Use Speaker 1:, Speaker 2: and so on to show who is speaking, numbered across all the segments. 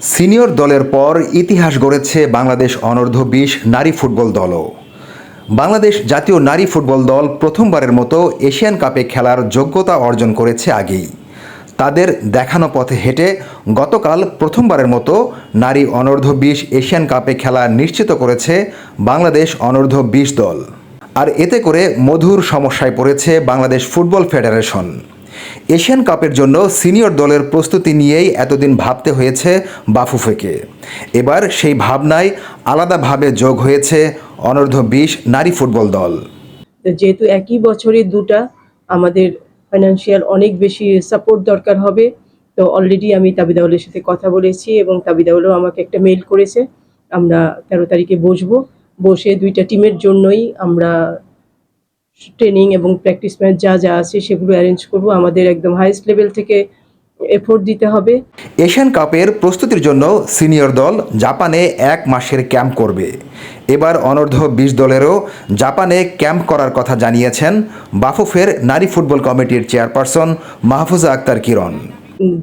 Speaker 1: Senior দলের পর ইতিহাস গড়েছে বাংলাদেশ অনূর্ধ্ব বিশ নারী ফুটবল দলও। বাংলাদেশ জাতীয় নারী ফুটবল দল প্রথমবারের মতো এশিয়ান কাপে খেলার যোগ্যতা অর্জন করেছে আগেই। তাদের দেখানো পথে হেঁটে গতকাল প্রথমবারের মতো নারী অনূর্ধ্ব বিশ এশিয়ান কাপে খেলা নিশ্চিত করেছে বাংলাদেশ অনূর্ধ্ব বিশ দল। আর এতে করে মধুর সমস্যায় পড়েছে বাংলাদেশ ফুটবল ফেডারেশন। এশিয়ান কাপের জন্য সিনিয়র দলের প্রস্তুতি নিয়েই এতদিন ভাবতে হয়েছে বাফুফেকে। এবার সেই ভাবনায় আলাদাভাবে যোগ হয়েছে অনূর্ধ্ব বিশ নারী ফুটবল দল।
Speaker 2: যেহেতু একই বছরে দুটা, আমাদের ফাইন্যান্সিয়াল অনেক বেশি সাপোর্ট দরকার হবে। তো অলরেডি আমি তাবিদাউলের সাথে কথা বলেছি এবং তাবিদাউলও আমাকে একটা মেল করেছে। আমরা তেরো তারিখে বসবো। বসে দুইটা টিমের জন্যই আমরা ট্রেনিং এবং প্র্যাকটিস ম্যাচ যা যা আছে সেগুলো অ্যারেঞ্জ করব। আমাদের একদম হাইস্ট লেভেল থেকে এফোর্ট দিতে হবে।
Speaker 1: এশিয়ান কাপের প্রস্তুতির জন্য সিনিয়র দল জাপানে এক মাসের ক্যাম্প করবে। এবার অনূর্ধ্ব বিশ দলেরও জাপানে ক্যাম্প করার কথা জানিয়েছেন বাফুফের নারী ফুটবল কমিটির chairperson Mahfuza Akter Kiran.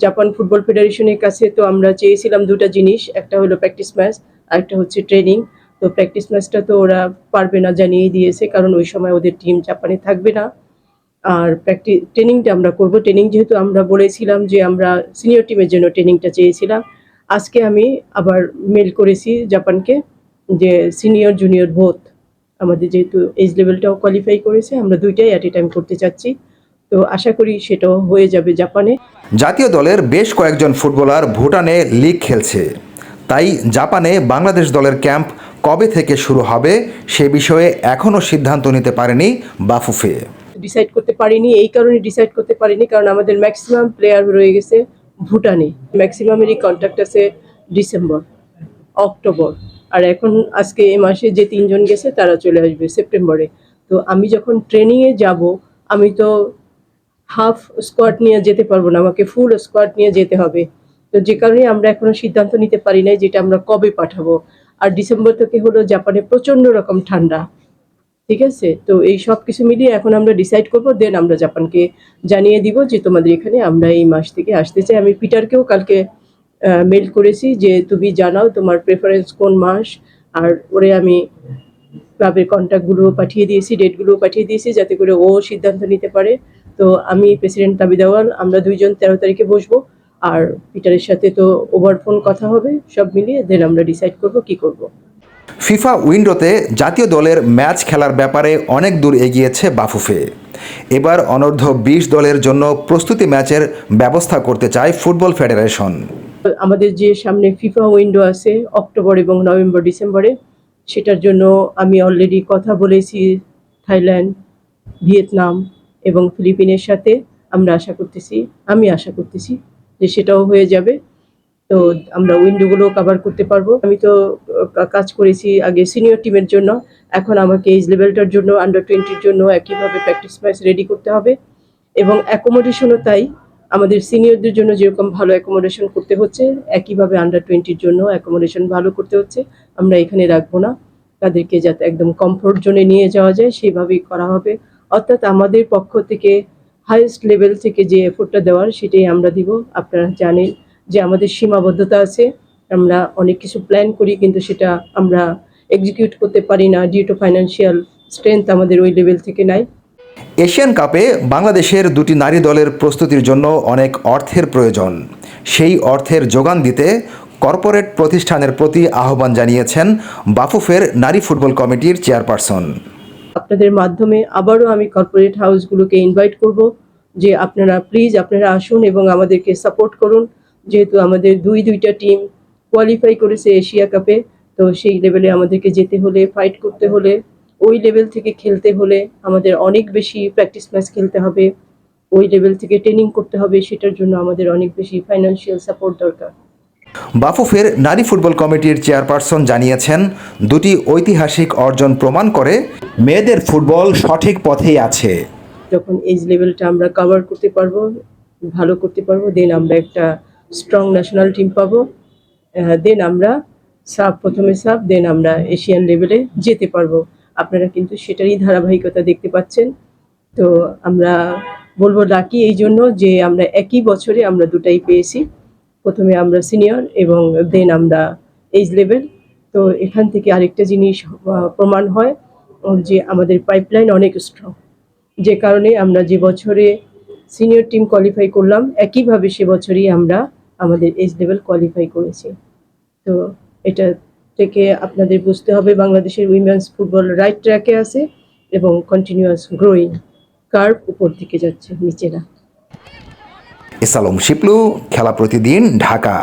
Speaker 2: Japan football ফেডারেশনের কাছে তো আমরা চেয়েছিলাম দুটো জিনিস একটা হলো প্র্যাকটিস ম্যাচ আর একটা হচ্ছে ট্রেনিং তো প্র্যাকটিস ম্যাচটা তো ওরা পারবে না জানিয়েই দিয়েছে, কারণ ওই সময় ওদের টিম জাপানে থাকবে না। আর প্র্যাকটিস ট্রেনিংটা আমরা করব। ট্রেনিং যেহেতু আমরা বলেছিলাম যে আমরা সিনিয়র টিমের জন্য ট্রেনিংটা চেয়েছিলাম, আজকে আমি আবার মেল করেছি জাপানকে যে সিনিয়র জুনিয়র বোথ আমাদের যেহেতু এজ লেভেলটাও কোয়ালিফাই করেছে, আমরা দুইটাই অ্যাট এ টাইম করতে চাচ্ছি। তো আশা করি সেটাও হয়ে যাবে জাপানে।
Speaker 1: জাতীয় দলের বেশ কয়েকজন ফুটবলার ভুটানে লিগ খেলছে। তাই জাপানে বাংলাদেশ দলের ক্যাম্প কবে থেকে শুরু হবে সে বিষয়ে এখনও সিদ্ধান্ত নিতে পারেনি বাফুফে।
Speaker 2: ডিসাইড করতে পারিনি, এই কারণে ডিসাইড করতে পারিনি, কারণ আমাদের ম্যাক্সিমাম প্লেয়ার রয়ে গেছে ভুটানে। ম্যাক্সিমামেরই কন্ট্যাক্ট আছে ডিসেম্বর অক্টোবর আর এখন আজকে এ মাসে যে তিনজন গেছে, তারা চলে আসবে সেপ্টেম্বরে তো আমি যখন ট্রেনিংয়ে যাব, আমি তো হাফ স্কোয়াড নিয়ে যেতে পারব না, আমাকে ফুল স্কোয়াড নিয়ে যেতে হবে। তো যে কারণে আমরা এখনও সিদ্ধান্ত নিতে পারি নাই যেটা আমরা কবে পাঠাবো। আর ডিসেম্বর থেকে হলো জাপানে প্রচণ্ড রকম ঠান্ডা। ঠিক আছে? তো এই সব কিছু মিলিয়ে এখন আমরা ডিসাইড করব দেন আমরা জাপানকে জানিয়ে দিব যে তোমাদের এখানে আমরা এই মাস থেকে আসতে চাই। আমি পিটারকেও কালকে মেল করেছি যে তুমি জানাও তোমার প্রেফারেন্স কোন মাস, আর ওরে আমি ক্লাবের কন্ট্যাক্টগুলো পাঠিয়ে দিয়েছি ডেটগুলোও পাঠিয়ে দিয়েছি যাতে করে ও সিদ্ধান্ত নিতে পারে। তো আমি প্রেসিডেন্ট তাবিদাওয়াল আমরা দুইজন তেরো তারিখে বসবো। আর পিটারের সাথে তো ওভার ফোন কথা হবে সব মিলিয়ে দেন আমরা ডিসাইড করব কি করব।
Speaker 1: ফিফা উইন্ডোতে জাতীয় দলের ম্যাচ খেলার ব্যাপারে অনেক দূর এগিয়েছে বাফুফে। এবার অনূর্ধ্ব বিশ দলের জন্য প্রস্তুতি ম্যাচের ব্যবস্থা করতে চায় ফুটবল ফেডারেশন।
Speaker 2: আমাদের যে সামনে ফিফা উইন্ডো আছে অক্টোবর এবং নভেম্বর ডিসেম্বরে সেটার জন্য আমি অলরেডি কথা বলেছি থাইল্যান্ড ভিয়েতনাম এবং ফিলিপিনের সাথে। আমরা আশা করতেছি আমি আশা করতেছি যে সেটাও হয়ে যাবে। তো আমরা উইন্ডোগুলো কভার করতে পারব। আমি তো কাজ করেছি আগে সিনিয়র টিমের জন্য। এখন আমাকে এজ লেভেলটার জন্য আন্ডার টোয়েন্টির জন্য একইভাবে প্র্যাকটিস ম্যাচ রেডি করতে হবে। এবং অ্যাকোমোডেশনও তাই। আমাদের সিনিয়রদের জন্য যেরকম ভালো অ্যাকোমোডেশন করতে হচ্ছে, একইভাবে আন্ডার টোয়েন্টির জন্য অ্যাকোমোডেশন ভালো করতে হচ্ছে। আমরা এখানে রাখব না। তাদেরকে যাতে একদম কমফোর্ট জোনে নিয়ে যাওয়া যায় সেইভাবেই করা হবে। অর্থাৎ আমাদের পক্ষ থেকে হাইয়েস্ট লেভেল থেকে যে এফোর্টটা দেওয়ার সেটাই আমরা দিব। আপনারা জানেন যে আমাদের সীমাবদ্ধতা আছে। আমরা অনেক কিছু প্ল্যান করি কিন্তু সেটা আমরা এক্সিকিউট করতে পারি না ডিউ টু ফাইন্যান্সিয়াল স্ট্রেংথ আমাদের ওই লেভেল থেকে নাই।
Speaker 1: এশিয়ান কাপে বাংলাদেশের দুটি নারী দলের প্রস্তুতির জন্য অনেক অর্থের প্রয়োজন। সেই অর্থের যোগান দিতে কর্পোরেট প্রতিষ্ঠানের প্রতি আহ্বান জানিয়েছেন বাফুফের নারী ফুটবল কমিটির চেয়ারপারসন।
Speaker 2: আপনাদের মাধ্যমে আবারও আমি কর্পোরেট হাউসগুলোকে ইনভাইট করব। যে আপনারা প্লিজ আপনারা আসুন এবং আমাদেরকে সাপোর্ট করুন। যেহেতু আমাদের দুই দুইটা টিম কোয়ালিফাই করেছে এশিয়া কাপে তো সেই লেভেলে আমাদেরকে যেতে হলে ফাইট করতে হলে, ওই লেভেল থেকে খেলতে হলে আমাদের অনেক বেশি প্র্যাকটিস ম্যাচ খেলতে হবে। ওই লেভেল থেকে ট্রেনিং করতে হবে, সেটার জন্য আমাদের অনেক বেশি ফাইন্যান্সিয়াল সাপোর্ট দরকার।
Speaker 1: বাফুফের নারী ফুটবল কমিটির চেয়ারপারসন জানিয়েছেন, দুটি ঐতিহাসিক অর্জন প্রমাণ করে মেয়েদের ফুটবল সঠিক পথেই আছে।
Speaker 2: যখন এজ লেভেলটা আমরা কভার করতে পারব, ভালো করতে পারব দেন আমরা একটা স্ট্রং ন্যাশনাল টিম পাবো দেন আমরা সাব প্রথমে সাব দেন আমরা এশিয়ান লেভেলে যেতে পারব। আপনারা কিন্তু সেটারই ধারাবাহিকতা দেখতে পাচ্ছেন। তো আমরা বলব লাকি এই জন্য যে আমরা একই বছরে আমরা দুটাই পেয়েছি। প্রথমে আমরা সিনিয়র এবং দেন আমরা এইজ লেভেল তো এখান থেকে আরেকটা জিনিস প্রমাণ হয় যে আমাদের পাইপলাইন অনেক স্ট্রং যে কারণে আমরা যে বছরে সিনিয়র টিম কোয়ালিফাই করলাম, একইভাবে সে বছরই আমরা আমাদের এজ লেভেল কোয়ালিফাই করেছি। তো এটা থেকে আপনাদের বুঝতে হবে, বাংলাদেশের উইমেন্স ফুটবল রাইট ট্র্যাকে আছে এবং কন্টিনিউয়াস গ্রোয়িং কার্ভ উপর দিকে যাচ্ছে নিচে না
Speaker 1: ইসালম শিপলু খেলা প্রতিদিন ঢাকা।